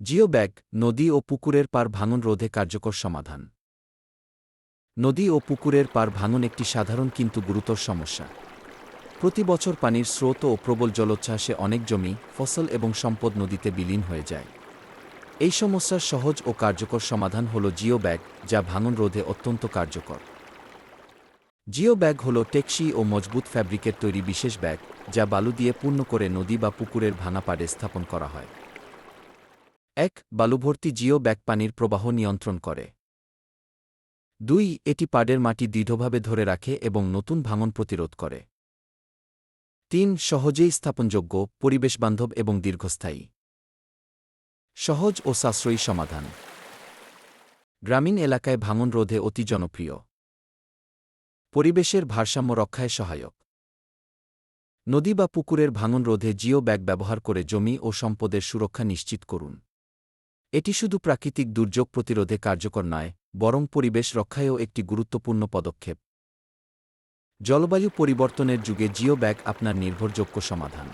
Geo bag নদী ও পুকুরের পার ভাঙন রোধে কার্যকর সমাধান। নদী ও পুকুরের পার ভাঙন একটি সাধারণ কিন্তু গুরুতর সমস্যা। প্রতি বছর পানির স্রোত ও প্রবল জলোচ্ছ্বাসে অনেক জমি, ফসল এবং সম্পদ নদীতে বিলীন হয়ে যায়। এই সমস্যার সহজ ও কার্যকর সমাধান হল জিও ব্যাগ যা ভাঙন রোধে অত্যন্ত কার্যকর। জিও ব্যাগ হল টেকসি ও মজবুত ফ্যাব্রিকের তৈরি বিশেষ ব্যাগ, যা বালু দিয়ে পূর্ণ করে নদী বা পুকুরের ভাঙা পাড়ে স্থাপন করা হয়। এক, বালুভর্তি জিও ব্যাগ পানির প্রবাহ নিয়ন্ত্রণ করে। দুই, এটি পাড়ের মাটি দৃঢ়ভাবে ধরে রাখে এবং নতুন ভাঙন প্রতিরোধ করে। তিন, সহজেই স্থাপনযোগ্য, পরিবেশবান্ধব এবং দীর্ঘস্থায়ী। সহজ ও সাশ্রয়ী সমাধান। গ্রামীণ এলাকায় ভাঙন রোধে অতি জনপ্রিয়। পরিবেশের ভারসাম্য রক্ষায় সহায়ক। নদী বা পুকুরের ভাঙন রোধে জিও ব্যাগ ব্যবহার করে জমি ও সম্পদের সুরক্ষা নিশ্চিত করুন। এটি শুধু প্রাকৃতিক দুর্যোগ প্রতিরোধে কার্যকর নয়, বরং পরিবেশ রক্ষায়ও একটি গুরুত্বপূর্ণ পদক্ষেপ। জলবায়ু পরিবর্তনের যুগে জিও ব্যাগ আপনার নির্ভরযোগ্য সমাধান।